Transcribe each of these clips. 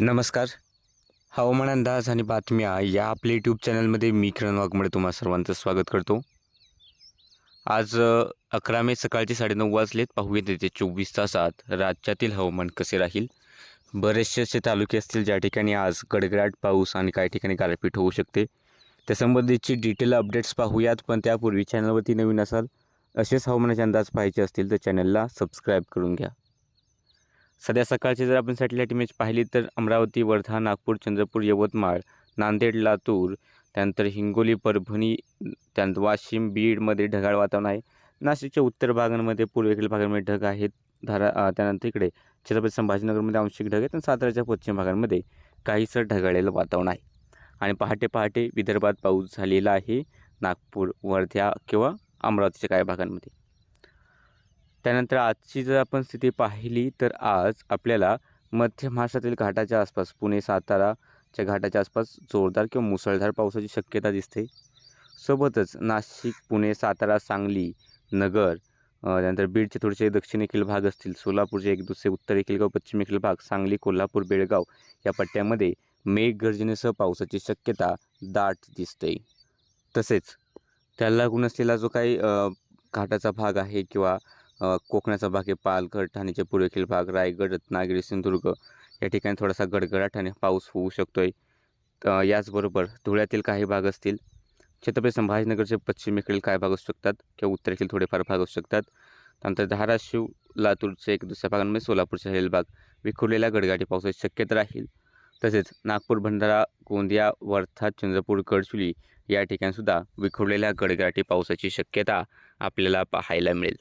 नमस्कार. हवामान अंदाज आणि बातम्या या आपल्या यूट्यूब चॅनलमध्ये मी किरण वाघमोडे तुम्हा सर्वांचं स्वागत करतो. आज अकरा मे सकाळचे साडेनऊ वाजलेत. पाहूयात येते चोवीस तासात राज्यातील हवामान कसे राहील? बरेचसे असे तालुके असतील ज्या ठिकाणी आज गडगडाट पाऊस आणि काही ठिकाणी गारपीट होऊ शकते. त्यासंबंधीची डिटेल अपडेट्स पाहूयात पण त्यापूर्वी चॅनलवरती नवीन असाल असेच हवामानाचे अंदाज पाहायचे असतील तर चॅनलला सबस्क्राईब करून घ्या. सध्या सकाळची जर आपण सॅटेलाईट इमेज पाहिली तर अमरावती वर्धा नागपूर चंद्रपूर यवतमाळ नांदेड लातूर त्यानंतर हिंगोली परभणी त्यानंतर वाशिम बीडमध्ये ढगाळ वातावरण आहे. नाशिकच्या उत्तर भागांमध्ये पूर्वेकडील भागांमध्ये ढग आहेत. धारा त्यानंतर इकडे छत्रपती संभाजीनगरमध्ये आंशिक ढग आहेत आणि साताऱ्याच्या पश्चिम भागांमध्ये काहीसं ढगाळलेलं वातावरण आहे. आणि पहाटे पहाटे विदर्भात पाऊस झालेला आहे. नागपूर वर्ध्या किंवा अमरावतीच्या काही भागांमध्ये. त्यानंतर आजची जर आपण स्थिती पाहिली तर आज आपल्याला मध्य महाराष्ट्रातील घाटाच्या आसपास पुणे साताराच्या घाटाच्या आसपास जोरदार किंवा मुसळधार पावसाची शक्यता दिसते. सोबतच नाशिक पुणे सातारा सांगली नगर त्यानंतर बीडचे थोडेसे दक्षिणेखील भाग असतील सोलापूरचे एक दुसरे उत्तरेखील किंवा पश्चिमेखील भाग सांगली कोल्हापूर बेळगाव या पट्ट्यामध्ये मेघगर्जनेसह पावसाची शक्यता दाट दिसते. तसेच त्याला लागून असलेला जो काही घाटाचा भाग आहे किंवा कोकणाचा भाग आहे पालघर ठाण्याचे पूर्वेखील भाग रायगड रत्नागिरी सिंधुदुर्ग. या ठिकाणी थोडासा गडगडाटाने पाऊस होऊ शकतो आहे याचबरोबर धुळ्यातील काही भाग असतील. छत्रपती संभाजीनगरचे पश्चिमेकडील काही भाग असू शकतात किंवा उत्तरेकडील थोडेफार भाग असू शकतात. त्यानंतर धाराशिव लातूरचे एक दुसऱ्या भागांमध्ये म्हणजे सोलापूरचे राहिलेले भाग. विखुरलेल्या गडगाडी पावसाची शक्यता राहील. तसेच नागपूर भंडारा गोंदिया वर्धा चंद्रपूर गडचुली या ठिकाणीसुद्धा विखुरलेल्या गडगाटी पावसाची शक्यता आपल्याला पाहायला मिळेल.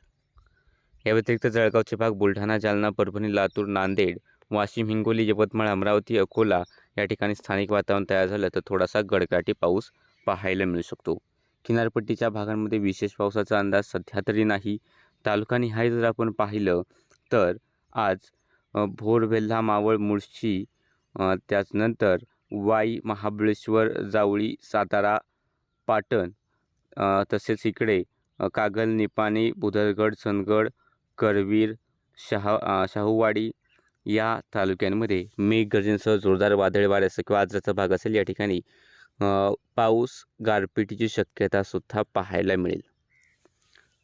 या व्यतिरिक्त जळगावचे भाग बुलढाणा जालना परभणी लातूर नांदेड वाशिम हिंगोली यवतमाळ अमरावती अकोला या ठिकाणी स्थानिक वातावरण तयार झालं तर थोडासा गडगडाटी पाऊस पाहायला मिळू शकतो. किनारपट्टीच्या भागांमध्ये विशेष पावसाचा अंदाज सध्या तरी नाही. तालुकानिहाय जर आपण पाहिलं तर आज भोर वेल्हा मावळ मुळशी त्याचनंतर वाई महाबळेश्वर जावळी सातारा पाटण तसेच इकडे कागल निपाणी बुधरगड सनगड करवीर शहा शाहूवाडी या तालुक्यांमध्ये मेघगर्जनेसह जोरदार वादळी वाऱ्यासह किंवा आजराचा भाग असेल या ठिकाणी पाऊस गारपिटीची शक्यतासुद्धा पाहायला मिळेल.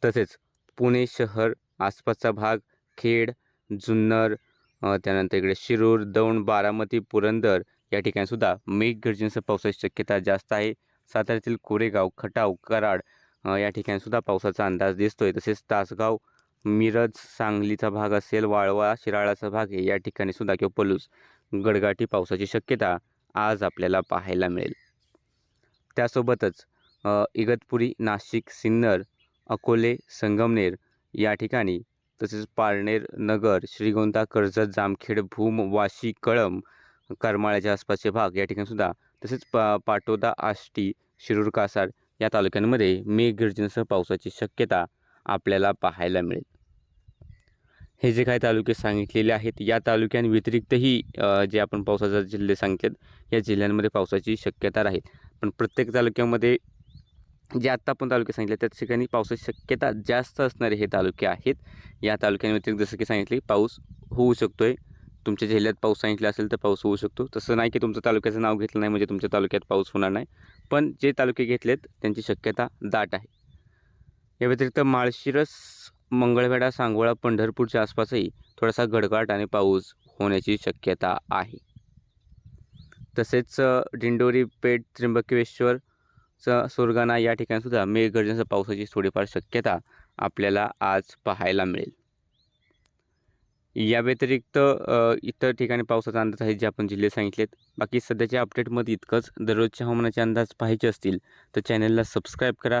तसेच पुणे शहर आसपासचा भाग खेड जुन्नर त्यानंतर इकडे शिरूर दौंड बारामती पुरंदर या ठिकाणीसुद्धा मेघगर्जनेसह पावसाची शक्यता जास्त आहे. साताऱ्यातील कोरेगाव खटाव कराड या ठिकाणीसुद्धा पावसाचा अंदाज दिसतोय. तसेच तासगाव मिरज सांगलीचा भाग असेल वाळवा शिराळाचा भाग आहे या ठिकाणी सुद्धा किंवा पलूस गडगाटी पावसाची शक्यता आज आपल्याला पाहायला मिळेल. त्यासोबतच इगतपुरी नाशिक सिन्नर अकोले संगमनेर या ठिकाणी तसेच पारनेर नगर श्रीगोंदा कर्जत जामखेड भूम वाशी कळम करमाळ्याच्या आसपासचे भाग या ठिकाणी सुद्धा तसेच पा पाटोदा आष्टी शिरूर कासार या तालुक्यांमध्ये मेघगर्जनेसह पावसाची शक्यता आपल्याला पाहायला मिळेल. हे जे काही तालुके सांगितलेले आहेत या तालुक्यांव्यतिरिक्तही जे आपण पावसाचा जिल्हे सांगितलेत या जिल्ह्यांमध्ये पावसाची शक्यता राहील. पण प्रत्येक तालुक्यामध्ये जे आत्ता आपण तालुके सांगितले त्या ठिकाणी पावसाची शक्यता जास्त असणारे हे तालुके आहेत. या तालुक्यांव्यतिरिक्त जसं की सांगितले पाऊस होऊ शकतो आहे तुमच्या जिल्ह्यात पाऊस सांगितला असेल तर पाऊस होऊ शकतो. तसं नाही की तुमचं तालुक्याचं नाव घेतलं नाही म्हणजे तुमच्या तालुक्यात पाऊस होणार नाही. पण जे तालुके घेतलेत त्यांची शक्यता दाट आहे. या व्यतिरिक्त माळशिरस मंगळवेढा सांगोळा पंढरपूरच्या आसपासही थोडासा गडगाट आणि पाऊस होण्याची शक्यता आहे. तसेच अ, दिंडोरी पेठ त्र्यंबकेश्वर च सुरगाणा या ठिकाणीसुद्धा मेघगर्जनेसह पावसाची थोडीफार शक्यता आपल्याला आज पाहायला मिळेल. या व्यतिरिक्त इतर ठिकाणी पावसाचा अंदाज आहे जे आपण जिल्हे सांगितलेत. बाकी सध्याच्या अपडेटमध्ये इतकंच. दररोजच्या हवामानाचे अंदाज पाहायचे असतील तर चॅनलला सबस्क्राईब करा.